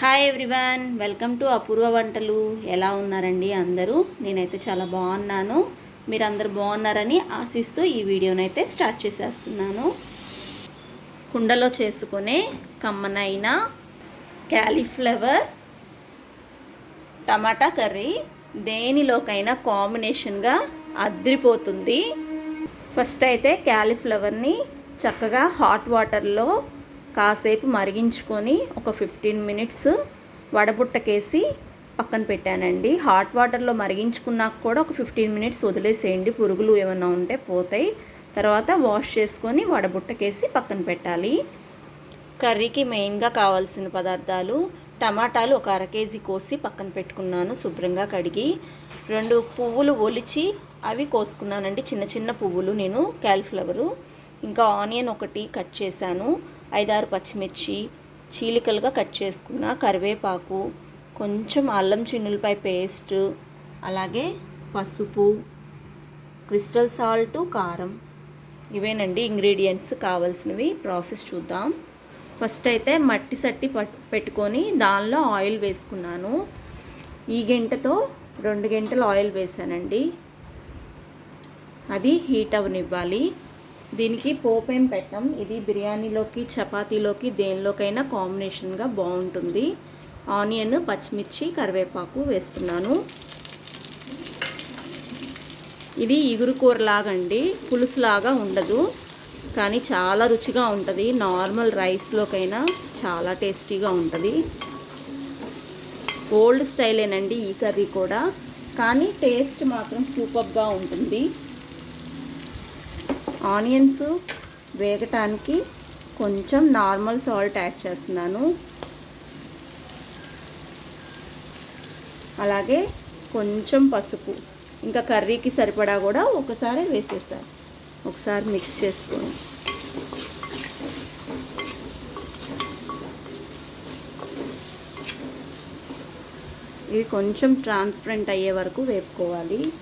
Hi everyone welcome to Apoorva వంటలు ఎలా ఉన్నారండి అందరూ నేనైతే చాలా బాగున్నాను మీరు అందరు బాగున్నారని ఆశిస్తూ ఈ వీడియోనైతే స్టార్ట్ చేసేస్తున్నాను కుండలో చేసుకునే కమ్మనైన క్యాలీఫ్లవర్ టమాటా కర్రీ దేనిలోకైనా కాంబినేషన్గా అద్రిపోతుంది. ఫస్ట్ అయితే క్యాలీఫ్లవర్ని చక్కగా హాట్ వాటర్లో కాసేపు మరిగించుకొని ఒక ఫిఫ్టీన్ మినిట్స్ వడబుట్టకేసి పక్కన పెట్టానండి. హాట్ వాటర్లో మరిగించుకున్నాక కూడా ఒక ఫిఫ్టీన్ మినిట్స్ వదిలేసేయండి. పురుగులు ఏమైనా ఉంటే పోతాయి. తర్వాత వాష్ చేసుకొని వడబుట్టకేసి పక్కన పెట్టాలి. కర్రీకి మెయిన్గా కావాల్సిన పదార్థాలు టమాటాలు ఒక అర కేజీ కోసి పక్కన పెట్టుకున్నాను శుభ్రంగా కడిగి. రెండు పువ్వులు ఒలిచి అవి కోసుకున్నానండి. చిన్న చిన్న పువ్వులు నేను క్యాలిఫ్లవరు ఇంకా ఆనియన్ ఒకటి కట్ చేశాను. ఐదారు పచ్చిమిర్చి చీలికలుగా కట్ చేసుకున్న కరివేపాకు కొంచెం అల్లం చిన్నులపై పేస్ట్ అలాగే పసుపు క్రిస్టల్ సాల్ట్ కారం. ఇవేనండి ఇంగ్రీడియంట్స్ కావాల్సినవి. ప్రాసెస్ చూద్దాం. ఫస్ట్ అయితే మట్టి సట్టి పట్ పెట్టుకొని దానిలో ఆయిల్ వేసుకున్నాను. ఈ గంటతో రెండు గంటలు ఆయిల్ వేసానండి. అది హీట్ అవనివ్వాలి దీనికి పోపేం పెట్టం. ఇది బిర్యానీలోకి చపాతీలోకి దేనిలోకైనా కాంబినేషన్గా బాగుంటుంది. ఆనియన్ పచ్చిమిర్చి కరివేపాకు వేస్తున్నాను. ఇది ఇగురు కూరలాగండి పులుసులాగా ఉండదు కానీ చాలా రుచిగా ఉంటుంది. నార్మల్ రైస్లోకైనా చాలా టేస్టీగా ఉంటుంది. ఓల్డ్ స్టైలేనండి ఈ కర్రీ కూడా కానీ టేస్ట్ మాత్రం సూపర్గా ఉంటుంది. ఆనియన్స్ వేగటానికి కొంచెం నార్మల్ సాల్ట్ యాడ్ చేస్తున్నాను. అలాగే కొంచెం పసుపు. ఇంకా కర్రీకి సరిపడా కూడా ఒకసారి వేసేసాను ఒకసారి మిక్స్ చేసుకొని. ఇవి కొంచెం ట్రాన్స్పరెంట్ అయ్యే వరకు వేపుకోవాలి.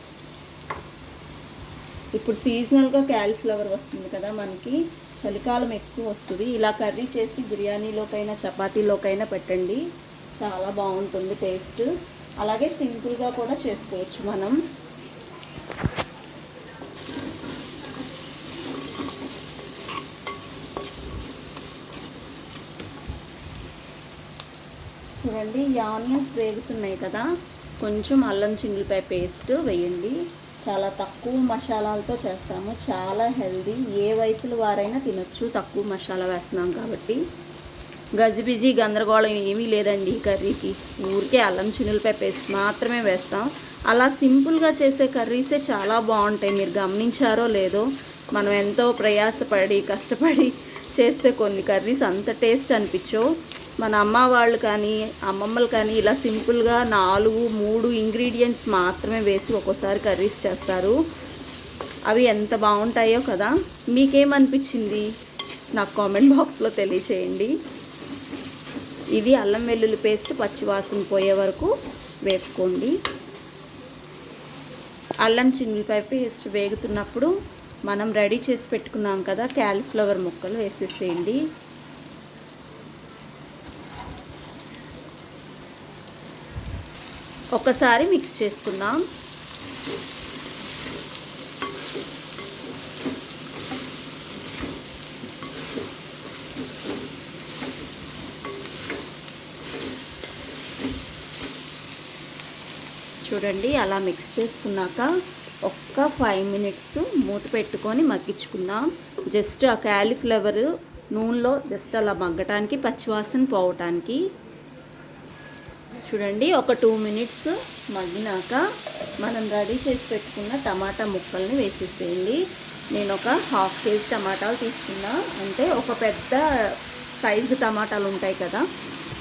ఇప్పుడు సీజనల్గా క్యాలీఫ్లవర్ వస్తుంది కదా మనకి చలికాలం ఎక్కువ వస్తుంది. ఇలా కర్రీ చేసి బిర్యానీలోకైనా చపాతీలోకైనా పెట్టండి. చాలా బాగుంటుంది టేస్ట్. అలాగే సింపుల్గా కూడా చేసుకోవచ్చు మనం. చూడండి ఈ ఆనియన్స్ వేగుతున్నాయి కదా. కొంచెం అల్లం చింగిలిపాయ పేస్ట్ వేయండి. చాలా తక్కువ మసాలాలతో చేస్తాము. చాలా హెల్దీ. ఏ వయసులో వారైనా తినొచ్చు. తక్కువ మసాలా వేస్తున్నాం కాబట్టి. గజిబిజి గందరగోళం ఏమీ లేదండి ఈ కర్రీకి. ఊరికే అల్లం చినులపై పేస్ట్ మాత్రమే వేస్తాం. అలా సింపుల్గా చేసే కర్రీసే చాలా బాగుంటాయి. మీరు గమనించారో లేదో మనం ఎంతో ప్రయాసపడి కష్టపడి చేస్తే కొన్ని కర్రీస్ అంత టేస్ట్ అనిపించవు. మన అమ్మ వాళ్ళు కానీ అమ్మమ్మలు కానీ ఇలా సింపుల్గా నాలుగు మూడు ఇంగ్రీడియంట్స్ మాత్రమే వేసి ఒక్కోసారి కర్రీస్ చేస్తారు. అవి ఎంత బాగుంటాయో కదా. మీకేమనిపించింది? నాకు కామెంట్ బాక్స్లో తెలియచేయండి. ఇది అల్లం వెల్లుల్లి పేస్ట్ పచ్చివాసన పోయే వరకు వేపుకోండి. అల్లం చిన్నులపై పేస్ట్ వేగుతున్నప్పుడు మనం రెడీ చేసి పెట్టుకున్నాం కదా క్యాలీఫ్లవర్ ముక్కలు వేసేసేయండి. ఒకసారి మిక్స్ చేసుకుందాం. చూడండి అలా మిక్స్ చేసుకున్నాక ఒక్క ఫైవ్ మినిట్స్ మూత పెట్టుకొని మగ్గించుకుందాం. జస్ట్ ఆ క్యాలీఫ్లవర్ నూనెలో జస్ట్ అలా మగ్గటానికి పచ్చివాసన పోవటానికి. చూడండి ఒక టూ మినిట్స్ మగ్గినాక మనం రెడీ చేసి పెట్టుకున్న టమాటా ముక్కల్ని వేసేసేయండి. నేను ఒక హాఫ్ కేజీ టమాటాలు తీసుకున్నా. అంటే ఒక పెద్ద సైజు టమాటాలు ఉంటాయి కదా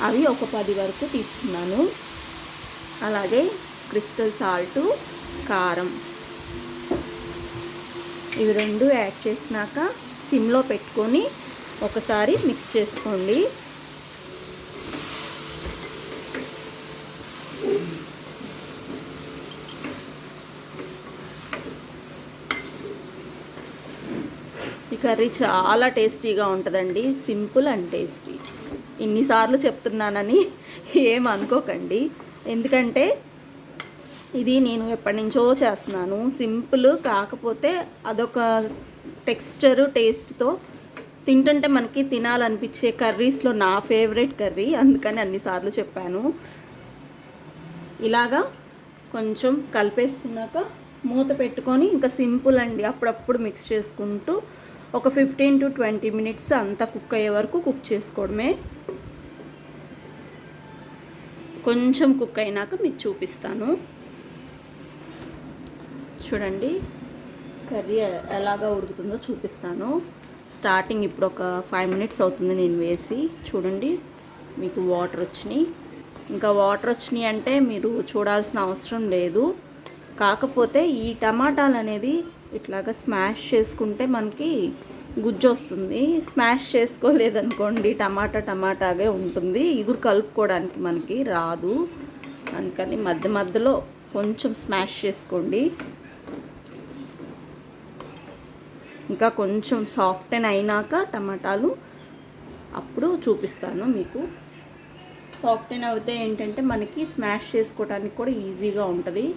అవి ఒక పది వరకు తీసుకున్నాను. అలాగే క్రిస్టల్ సాల్టు కారం. ఇవి రెండు యాడ్ చేసినాక సిమ్లో పెట్టుకొని ఒకసారి మిక్స్ చేసుకోండి. కర్రీ చాలా టేస్టీగా ఉంటుందండి. Simple and tasty. ఇన్నిసార్లు చెప్తున్నానని ఏం అనుకోకండి. ఎందుకంటే ఇది నేను ఎప్పటి నుంచో చేస్తున్నాను. సింపుల్ కాకపోతే అదొక టెక్స్చరు టేస్ట్తో తింటుంటే మనకి తినాలనిపించే కర్రీస్లో నా ఫేవరెట్ కర్రీ. అందుకని అన్నిసార్లు చెప్పాను. ఇలాగా కొంచెం కలిపేసుకున్నాక మూత పెట్టుకొని ఇంకా సింపుల్ అండి అప్పుడప్పుడు మిక్స్ చేసుకుంటూ ఒక ఫిఫ్టీన్ టు ట్వంటీ మినిట్స్ అంతా కుక్ అయ్యే వరకు కుక్ చేసుకోవడమే. కొంచెం కుక్ అయినాక మీకు చూపిస్తాను. చూడండి కర్రీ ఎలాగా ఉడుకుతుందో చూపిస్తాను. స్టార్టింగ్ ఇప్పుడు ఒక ఫైవ్ మినిట్స్ అవుతుంది నేను వేసి. చూడండి మీకు వాటర్ వచ్చినాయి. ఇంకా వాటర్ వచ్చినాయి అంటే మీరు చూడాల్సిన అవసరం లేదు. కాకపోతే ఈ టమాటాలు అనేది ఇట్లాగా స్మాష్ చేసుకుంటే మనకి గుజ్జు వస్తుంది. స్మాష్ చేసుకోలేదనుకోండి టమాటా టమాటాగే ఉంటుంది. ఇగురు కలుపుకోవడానికి మనకి రాదు. అందుకని మధ్య మధ్యలో కొంచెం స్మాష్ చేసుకోండి. ఇంకా కొంచెం సాఫ్ట్ అయినాక టమాటాలు అప్పుడు చూపిస్తాను మీకు. సాఫ్ట్ అవుతే ఏంటంటే మనకి స్మాష్ చేసుకోవడానికి కూడా ఈజీగా ఉంటుంది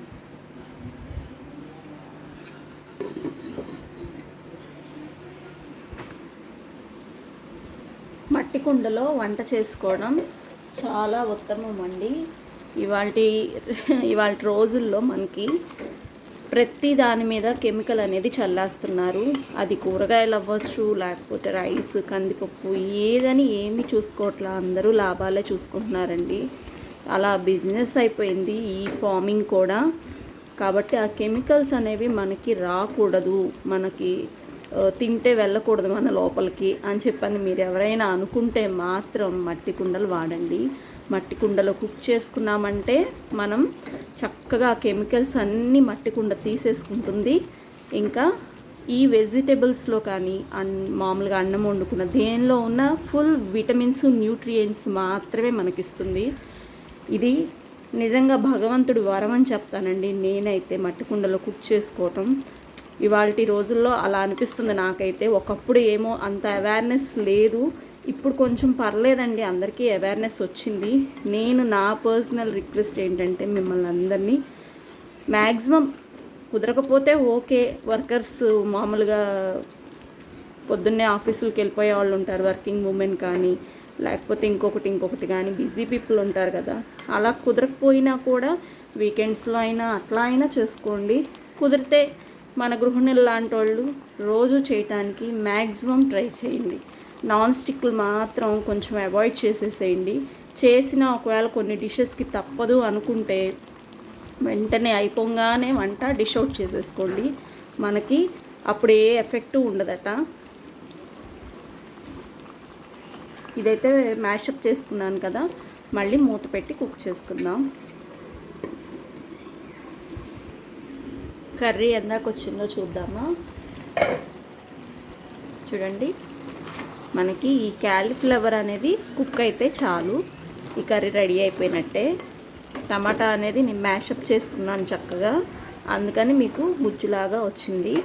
మట్టి కుండలో వంట చేసుకోవడం చాలా ఉత్తమం అండి. ఇవాళ ఇవాళ రోజుల్లో మనకి ప్రతి దాని మీద కెమికల్ అనేది చల్లాస్తున్నారు. అది కూరగాయలు అవ్వచ్చు లేకపోతే రైస్ కందిపప్పు ఏదని ఏమి చూసుకోవట్లా అందరూ లాభాలే చూసుకుంటున్నారండి. అలా బిజినెస్ అయిపోయింది ఈ ఫార్మింగ్ కూడా. కాబట్టి ఆ కెమికల్స్ అనేవి మనకి రాకూడదు. మనకి తింటే వెళ్ళకూడదు మన లోపలికి అని చెప్పని మీరు ఎవరైనా అనుకుంటే మాత్రం మట్టి కుండలు వాడండి. మట్టి కుండలో కుక్ చేసుకున్నామంటే మనం చక్కగా కెమికల్స్ అన్నీ మట్టి కుండ తీసేసుకుంటుంది. ఇంకా ఈ వెజిటేబుల్స్లో కానీ అన్ మామూలుగా అన్నం వండుకున్న దేనిలో ఉన్న ఫుల్ విటమిన్స్ న్యూట్రియంట్స్ మాత్రమే మనకిస్తుంది. ఇది నిజంగా భగవంతుడు వరం అని చెప్తానండి. నేనైతే మట్టి కుండలో కుక్ చేసుకోవటం. ఇవాళ రోజుల్లో అలా అనిపిస్తుంది నాకైతే. ఒకప్పుడు ఏమో అంత అవేర్నెస్ లేదు. ఇప్పుడు కొంచెం పర్లేదండి అందరికీ అవేర్నెస్ వచ్చింది. నేను నా పర్సనల్ రిక్వెస్ట్ ఏంటంటే మిమ్మల్ని అందరినీ మ్యాక్సిమం కుదరకపోతే ఓకే వర్కర్స్ మామూలుగా పొద్దున్నే ఆఫీసులకు వెళ్ళిపోయే వాళ్ళు ఉంటారు వర్కింగ్ ఉమెన్ కానీ లేకపోతే ఇంకొకటి ఇంకొకటి కానీ బిజీ పీపుల్ ఉంటారు కదా. అలా కుదరకపోయినా కూడా వీకెండ్స్లో అయినా అట్లా అయినా చేసుకోండి. కుదిరితే మన గృహిణులు లాంటి వాళ్ళు రోజు చేయటానికి మ్యాక్సిమం ట్రై చేయండి. నాన్ స్టిక్లు మాత్రం కొంచెం అవాయిడ్ చేసేసేయండి. చేసిన ఒకవేళ కొన్ని డిషెస్కి తప్పదు అనుకుంటే వెంటనే అయిపోగానే వంట డిష్ అవుట్ చేసేసుకోండి. మనకి అప్పుడు ఏ ఎఫెక్ట్ ఉండదట. ఇదైతే మ్యాషప్ చేసుకున్నాను కదా మళ్ళీ మూత పెట్టి కుక్ చేసుకుందాం. కర్రీ ఎందాక వచ్చిందో చూద్దామా? చూడండి. మనకి ఈ క్యాలీఫ్లవర్ అనేది కుక్ అయితే చాలు. ఈ కర్రీ రెడీ అయిపోయినట్టే. టమాటా అనేది నేను మ్యాషప్ చేసుకున్నాను చక్కగా. అందుకని మీకు గుజ్జులాగా వచ్చింది.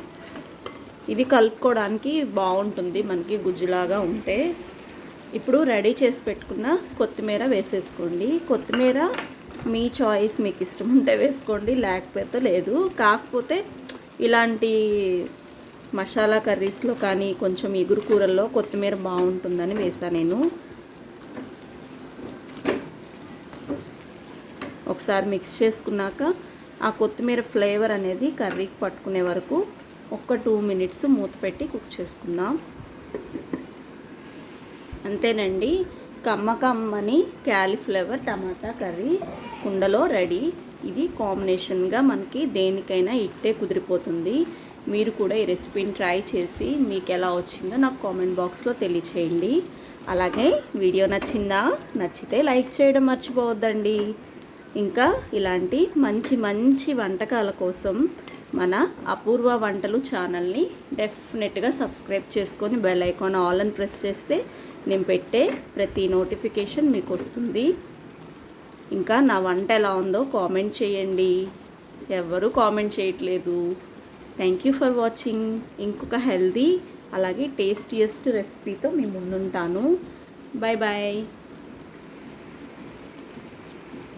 ఇది కలుపుకోవడానికి బాగుంటుంది. మనకి గుజ్జులాగా ఉంటే. ఇప్పుడు రెడీ చేసి పెట్టుకున్న కొత్తిమీర వేసేసుకోండి. కొత్తిమీర మీ చాయిస్ మీకు ఇష్టం ఉంటే వేసుకోండి లేకపోతే లేదు. కాకపోతే ఇలాంటి మసాలా కర్రీస్లో కానీ కొంచెం ఇగురు కూరల్లో కొత్తిమీర బాగుంటుందని వేసా నేను. ఒకసారి మిక్స్ చేసుకున్నాక ఆ కొత్తిమీర ఫ్లేవర్ అనేది కర్రీకి పట్టుకునే వరకు ఒక్క టూ మినిట్స్ మూత పెట్టి కుక్ చేసుకుందాం. అంతేనండి. కమ్మకమ్మని క్యాలీఫ్లవర్ టమాటా కర్రీ కుండలో రెడీ. ఇది కాంబినేషన్గా మనకి దేనికైనా ఇట్టే కుదిరిపోతుంది. మీరు కూడా ఈ రెసిపీని ట్రై చేసి మీకు ఎలా వచ్చిందో నాకు కామెంట్ బాక్స్లో తెలియచేయండి. అలాగే వీడియో నచ్చిందా? నచ్చితే లైక్ చేయడం మర్చిపోవద్దండి. ఇంకా ఇలాంటి మంచి మంచి వంటకాల కోసం మన అపూర్వ వంటలు ఛానల్ని డెఫినెట్గా సబ్స్క్రైబ్ చేసుకొని బెల్ ఐకాన్ ఆల్ అని ప్రెస్ చేస్తే నేను పెట్టే ప్రతి నోటిఫికేషన్ మీకు వస్తుంది. ఇంకా నా వంట ఎలా ఉందో కామెంట్ చేయండి. ఎవరు కామెంట్ చేయట్లేదు. థ్యాంక్ యూ ఫర్ వాచింగ్ ఇంకొక హెల్దీ అలాగే టేస్టియస్ట్ రెసిపీతో మీ ముందుంటాను. Bye bye